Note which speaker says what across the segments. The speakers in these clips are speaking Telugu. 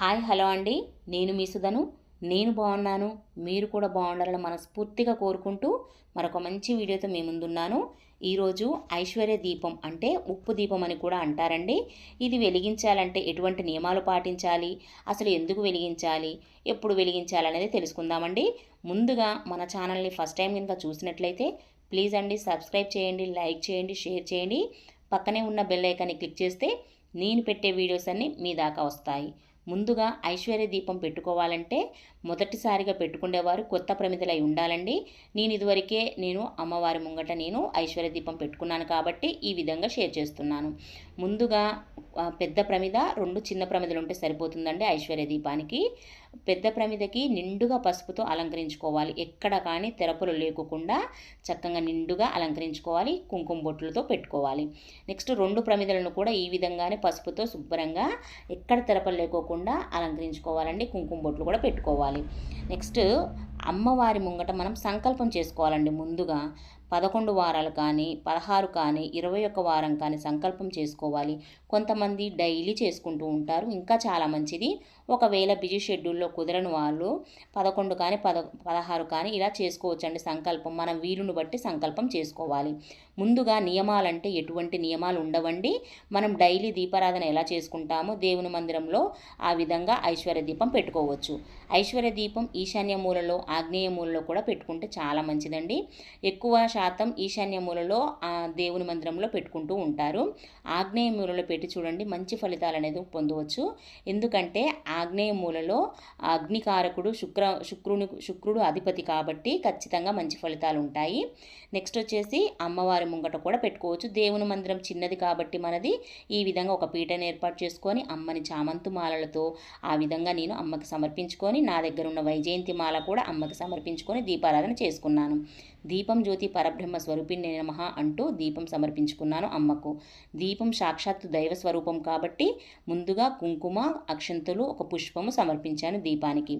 Speaker 1: హాయ్ హలో అండి. నేను మీ సుధను. నేను బాగున్నాను. మీరు కూడా బాగుండాలని మనస్ఫూర్తిగా కోరుకుంటూ మరొక మంచి వీడియోతో మీ ముందున్నాను. ఈరోజు ఐశ్వర్య దీపం అంటే ఉప్పు దీపం అని కూడా అంటారండి. ఇది వెలిగించాలంటే ఎటువంటి నియమాలు పాటించాలి? అసలు ఎందుకు వెలిగించాలి? ఎప్పుడు వెలిగించాలి అనేది తెలుసుకుందామండి. ముందుగా మన ఛానల్ని ఫస్ట్ టైం కనుక చూసినట్లయితే ప్లీజ్ అండి సబ్స్క్రైబ్ చేయండి లైక్ చేయండి షేర్ చేయండి. పక్కనే ఉన్న బెల్ ఐకాన్ని క్లిక్ చేస్తే నేను పెట్టే వీడియోస్ అన్నీ మీ దాకా వస్తాయి. ముందుగా ఐశ్వర్య దీపం పెట్టుకోవాలంటే మొదటిసారిగా పెట్టుకునేవారు కొత్త ప్రమిదలై ఉండాలండి. నేను ఇదివరకే నేను అమ్మవారి ముంగట నేను ఐశ్వర్య దీపం పెట్టుకున్నాను కాబట్టి ఈ విధంగా షేర్ చేస్తున్నాను. ముందుగా పెద్ద ప్రమిద రెండు చిన్న ప్రమిదలు ఉంటే సరిపోతుందండి ఐశ్వర్య దీపానికి. పెద్ద ప్రమిదకి నిండుగా పసుపుతో అలంకరించుకోవాలి. ఎక్కడ కానీ తెరపులు లేకుండా చక్కగా నిండుగా అలంకరించుకోవాలి. కుంకుమ బొట్లతో పెట్టుకోవాలి. నెక్స్ట్ రెండు ప్రమిదలను కూడా ఈ విధంగానే పసుపుతో శుభ్రంగా ఎక్కడ తెరపలు లేకోకుండా అలంకరించుకోవాలండి. కుంకుమ బొట్లు కూడా పెట్టుకోవాలి. నెక్స్ట్ అమ్మవారి ముంగట మనం సంకల్పం చేసుకోవాలండి. ముందుగా పదకొండు వారాలు కానీ పదహారు కానీ ఇరవై ఒక్క వారం కానీ సంకల్పం చేసుకోవాలి. కొంతమంది డైలీ చేసుకుంటూ ఉంటారు. ఇంకా చాలా మంచిది. ఒకవేళ బిజీ షెడ్యూల్లో కుదరని వాళ్ళు పదకొండు కానీ పద పదహారు కానీ ఇలా చేసుకోవచ్చండి సంకల్పం. మనం వీలును బట్టి సంకల్పం చేసుకోవాలి. ముందుగా నియమాలంటే ఎటువంటి నియమాలు ఉండవండి. మనం డైలీ దీపారాధన ఎలా చేసుకుంటామో దేవుని మందిరంలో ఆ విధంగా ఐశ్వర్య దీపం పెట్టుకోవచ్చు. ఐశ్వర్య దీపం ఈశాన్య మూలలో ఆగ్నేయ మూలలో కూడా పెట్టుకుంటే చాలా మంచిదండి. ఎక్కువ శాతం ఈశాన్య మూలలో ఆ దేవుని మందిరంలో పెట్టుకుంటూ ఉంటారు. ఆగ్నేయ మూలలో పెట్టి చూడండి మంచి ఫలితాలు అనేది పొందవచ్చు. ఎందుకంటే ఆగ్నేయ మూలలో అగ్నికారకుడు శుక్ర శుక్రుని శుక్రుడు అధిపతి కాబట్టి ఖచ్చితంగా మంచి ఫలితాలు ఉంటాయి. నెక్స్ట్ వచ్చేసి అమ్మవారి ముంగట కూడా పెట్టుకోవచ్చు. దేవుని మందిరం చిన్నది కాబట్టి మనది ఈ విధంగా ఒక పీటను ఏర్పాటు చేసుకొని అమ్మని చామంతు మాలలతో ఆ విధంగా నేను అమ్మకి సమర్పించుకొని నా దగ్గర ఉన్న వైజయంతి మాల కూడా అమ్మకి సమర్పించుకొని దీపారాధన చేసుకున్నాను. దీపం జ్యోతి పరబ్రహ్మ స్వరూపిణి నమః అంటూ దీపం సమర్పించుకున్నాను అమ్మకు. దీపం సాక్షాత్తు దైవ స్వరూపం కాబట్టి ముందుగా కుంకుమ అక్షంతులు ఒక పుష్పము సమర్పించాను దీపానికి.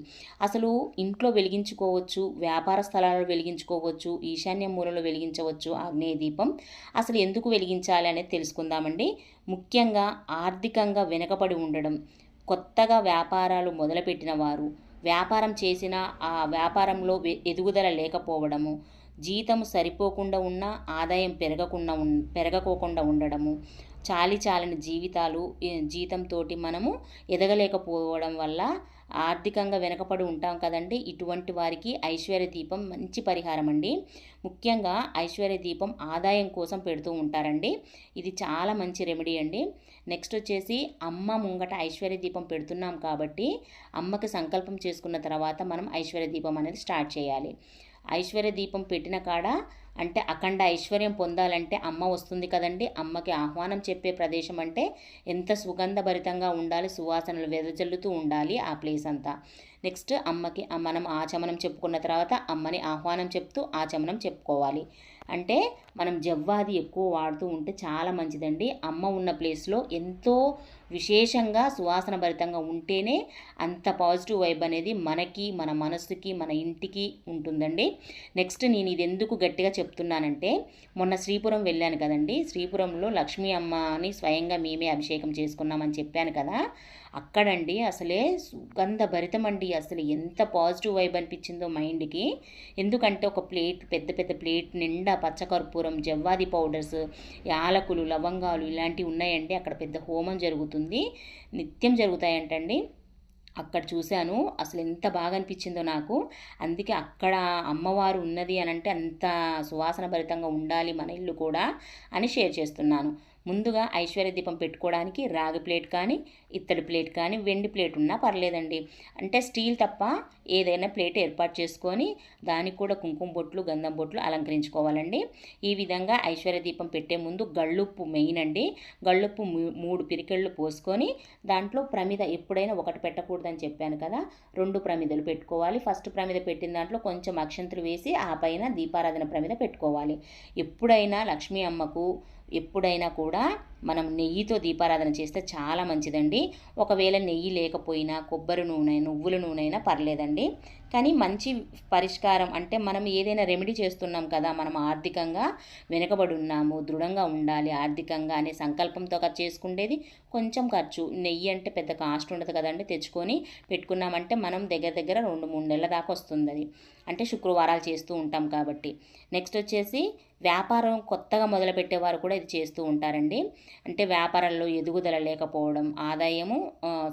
Speaker 1: అసలు ఇంట్లో వెలిగించుకోవచ్చు వ్యాపార స్థలాల్లో వెలిగించుకోవచ్చు ఈశాన్య మూలలో వెలిగించవచ్చు ఆగ్నేయ దీపం అసలు ఎందుకు వెలిగించాలి అనేది తెలుసుకుందామండి. ముఖ్యంగా ఆర్థికంగా వెనకబడి ఉండడం కొత్తగా వ్యాపారాలు మొదలుపెట్టిన వారు వ్యాపారం చేసిన ఆ వ్యాపారంలో ఎదుగుదల లేకపోవడము జీతం సరిపోకుండా ఉన్న ఆదాయం పెరగకుండా ఉన్ పెరగకోకుండా ఉండడము చాలి చాలని జీవితాలు జీతంతో మనము ఎదగలేకపోవడం వల్ల ఆర్థికంగా వెనకపడి ఉంటాం కదండి. ఇటువంటి వారికి ఐశ్వర్య దీపం మంచి పరిహారం అండి. ముఖ్యంగా ఐశ్వర్య దీపం ఆదాయం కోసం పెడుతూ ఉంటారండి. ఇది చాలా మంచి రెమెడీ అండి. నెక్స్ట్ వచ్చేసి అమ్మ ముంగట ఐశ్వర్య దీపం పెడుతున్నాం కాబట్టి అమ్మకి సంకల్పం చేసుకున్న తర్వాత మనం ఐశ్వర్య దీపం అనేది స్టార్ట్ చేయాలి. ఐశ్వర్య దీపం పెట్టిన కాడ అంటే అఖండ ఐశ్వర్యం పొందాలంటే అమ్మ వస్తుంది కదండి. అమ్మకి ఆహ్వానం చెప్పే ప్రదేశం అంటే ఎంత సుగంధభరితంగా ఉండాలి సువాసనలు వెదజల్లుతూ ఉండాలి ఆ ప్లేస్ అంతా. నెక్స్ట్ అమ్మకి మనం ఆచమనం చెప్పుకున్న తర్వాత అమ్మని ఆహ్వానం చెప్తూ ఆచమనం చెప్పుకోవాలి. అంటే మనం జవ్వాది ఎక్కువ వాడుతూ ఉంటే చాలా మంచిదండి. అమ్మ ఉన్న ప్లేస్లో ఎంతో విశేషంగా సువాసన భరితంగా ఉంటేనే అంత పాజిటివ్ వైబ్ అనేది మనకి మన మనస్సుకి మన ఇంటికి ఉంటుందండి. నెక్స్ట్ నేను ఇది ఎందుకు గట్టిగా చెప్తున్నానంటే మొన్న శ్రీపురం వెళ్ళాను కదండి. శ్రీపురంలో లక్ష్మీ అమ్మ అని స్వయంగా మేమే అభిషేకం చేసుకున్నామని చెప్పాను కదా. అక్కడండి అసలే సుగంధ భరితమండి అసలు ఎంత పాజిటివ్ వైబ్ అనిపించిందో మైండ్కి. ఎందుకంటే ఒక ప్లేట్ పెద్ద పెద్ద ప్లేట్ నిండా పచ్చకర్పూరం జవ్వాది పౌడర్స్ యాలకులు లవంగాలు ఇలాంటివి ఉన్నాయండి. అక్కడ పెద్ద హోమం జరుగుతుంది. నిత్యం జరుగుతాయంటండి. అక్కడ చూశాను. అసలు ఎంత బాగా అనిపించిందో నాకు. అందుకే అక్కడ అమ్మవారు ఉన్నది అని అంటే అంత సువాసన భరితంగా ఉండాలి మన ఇల్లు కూడా అని షేర్ చేస్తున్నాను. ముందుగా ఐశ్వర్య దీపం పెట్టుకోవడానికి రాగి ప్లేట్ కానీ ఇత్తడి ప్లేట్ కానీ వెండి ప్లేట్ ఉన్నా పర్లేదండి. అంటే స్టీల్ తప్ప ఏదైనా ప్లేట్ ఏర్పాటు చేసుకొని దానికి కూడా కుంకుమ బొట్లు గంధం బొట్లు అలంకరించుకోవాలండి. ఈ విధంగా ఐశ్వర్య దీపం పెట్టే ముందు గళ్ళుప్పు మెయిన్ అండి. గళ్ళుప్పు మూ- మూడు పిరికెళ్ళు పోసుకొని దాంట్లో ప్రమిద ఎప్పుడైనా ఒకటి పెట్టకూడదని చెప్పాను కదా రెండు ప్రమిదలు పెట్టుకోవాలి. ఫస్ట్ ప్రమిద పెట్టిన దాంట్లో కొంచెం అక్షంతులు వేసి ఆ పైన దీపారాధన ప్రమిద పెట్టుకోవాలి. ఎప్పుడైనా లక్ష్మీ అమ్మకు ఎప్పుడైనా కూడా మనం నెయ్యితో దీపారాధన చేస్తే చాలా మంచిదండి. ఒకవేళ నెయ్యి లేకపోయినా కొబ్బరి నూనె నువ్వుల నూనె అయినా పర్లేదండి. కానీ మంచి పరిష్కారం అంటే మనం ఏదైనా రెమెడీ చేస్తున్నాం కదా మనం ఆర్థికంగా వెనుకబడి ఉన్నాము దృఢంగా ఉండాలి ఆర్థికంగా అనే సంకల్పంతో చేసుకునేది కొంచెం ఖర్చు నెయ్యి అంటే పెద్ద కాస్ట్ ఉండదు కదండి తెచ్చుకొని పెట్టుకున్నామంటే మనం దగ్గర దగ్గర రెండు మూడు నెలల దాకా వస్తుంది అది అంటే శుక్రవారాలు చేస్తూ ఉంటాం కాబట్టి. నెక్స్ట్ వచ్చేసి వ్యాపారం కొత్తగా మొదలుపెట్టేవారు కూడా ఇది చేస్తూ ఉంటారండి. అంటే వ్యాపారంలో ఎదుగుదల లేకపోవడం ఆదాయము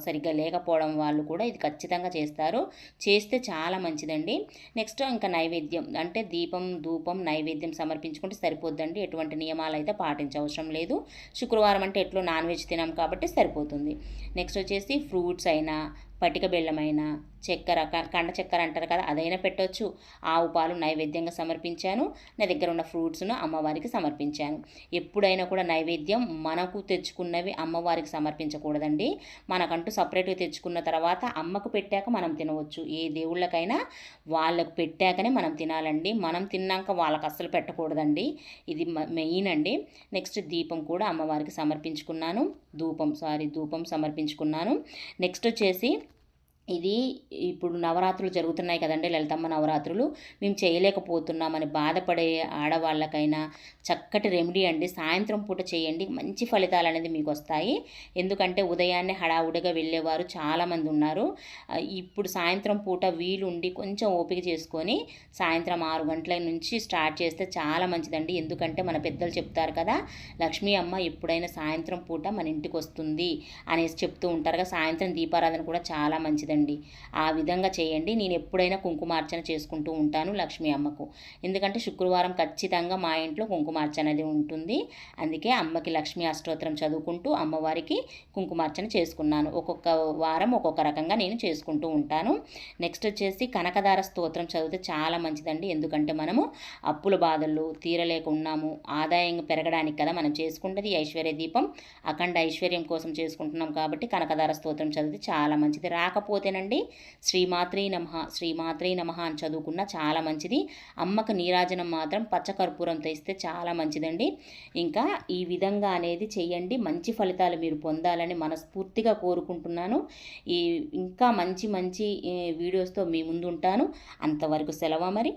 Speaker 1: సరిగ్గా లేకపోవడం వాళ్ళు కూడా ఇది ఖచ్చితంగా చేస్తారు. చేస్తే చాలా చాలా మంచిదండి. నెక్స్ట్ ఇంకా నైవేద్యం. అంటే దీపం ధూపం నైవేద్యం సమర్పించుకుంటే సరిపోద్దండి. ఎటువంటి నియమాలు అయితే పాటించవసరం లేదు. శుక్రవారం అంటే ఎట్లో నాన్ వెజ్ తినాం కాబట్టి సరిపోతుంది. నెక్స్ట్ వచ్చేసి ఫ్రూట్స్ అయినా పటిక బెల్లమైన చక్కెర కండ చక్కెర అంటారు కదా అదైనా పెట్టవచ్చు ఆవు పాలు నైవేద్యంగా సమర్పించాను. నా దగ్గర ఉన్న ఫ్రూట్స్ను అమ్మవారికి సమర్పించాను. ఎప్పుడైనా కూడా నైవేద్యం మనకు తెచ్చుకున్నవి అమ్మవారికి సమర్పించకూడదండి. మనకంటూ సపరేట్గా తెచ్చుకున్న తర్వాత అమ్మకు పెట్టాక మనం తినవచ్చు. ఏ దేవుళ్ళకైనా వాళ్ళకు పెట్టాకనే మనం తినాలండి. మనం తిన్నాక వాళ్ళకి అస్సలు పెట్టకూడదండి. ఇది మెయిన్ అండి. నెక్స్ట్ దీపం కూడా అమ్మవారికి సమర్పించుకున్నాను. ధూపం సారీ ధూపం సమర్పించుకున్నాను. నెక్స్ట్ వచ్చేసి ఇది ఇప్పుడు నవరాత్రులు జరుగుతున్నాయి కదండి లలితమ్మ నవరాత్రులు. మేము చేయలేకపోతున్నామని బాధపడే ఆడవాళ్ళకైనా చక్కటి రెమెడీ అండి. సాయంత్రం పూట చేయండి. మంచి ఫలితాలు అనేది మీకు వస్తాయి ఎందుకంటే ఉదయాన్నే హడావుడిగా వెళ్ళేవారు చాలామంది ఉన్నారు. ఇప్పుడు సాయంత్రం పూట వీలుండి కొంచెం ఓపిక చేసుకొని సాయంత్రం ఆరు గంటల నుంచి స్టార్ట్ చేస్తే చాలా మంచిదండి. ఎందుకంటే మన పెద్దలు చెప్తారు కదా లక్ష్మీ అమ్మ ఎప్పుడైనా సాయంత్రం పూట మన ఇంటికి వస్తుంది అనేసి చెప్తూ ఉంటారుగా సాయంత్రం దీపారాధన కూడా చాలా మంచిదండి. చేయండి. ఆ విధంగా చేయండి. నేను ఎప్పుడైనా కుంకుమార్చన చేసుకుంటూ ఉంటాను లక్ష్మీ అమ్మకు. ఎందుకంటే శుక్రవారం ఖచ్చితంగా మా ఇంట్లో కుంకుమార్చన అనేది ఉంటుంది. అందుకే అమ్మకి లక్ష్మీ అష్టోత్తరం చదువుకుంటూ అమ్మవారికి కుంకుమార్చన చేసుకున్నాను. ఒక్కొక్క వారం ఒక్కొక్క రకంగా నేను చేసుకుంటూ ఉంటాను. నెక్స్ట్ వచ్చేసి కనకదార స్తోత్రం చదివితే చాలా మంచిదండి. ఎందుకంటే మనము అప్పుల బాధలు తీరలేక ఉన్నాము ఆదాయం పెరగడానికి కదా మనం చేసుకుంటుంది. ఐశ్వర్య దీపం అఖండ ఐశ్వర్యం కోసం చేసుకుంటున్నాం కాబట్టి కనకదార స్తోత్రం చదివితే చాలా మంచిది. రాకపోతే అయితేనండి శ్రీమాత్రే నమ శ్రీమాత్రే నమ అని చదువుకున్న చాలా మంచిది. అమ్మకు నీరాజనం మాత్రం పచ్చకర్పూరంతో ఇస్తే చాలా మంచిదండి. ఇంకా ఈ విధంగా అనేది చేయండి. మంచి ఫలితాలు మీరు పొందాలని మనస్ఫూర్తిగా కోరుకుంటున్నాను. ఈ ఇంకా మంచి మంచి వీడియోస్తో మీ ముందు ఉంటాను అంతవరకు సెలవు మరి.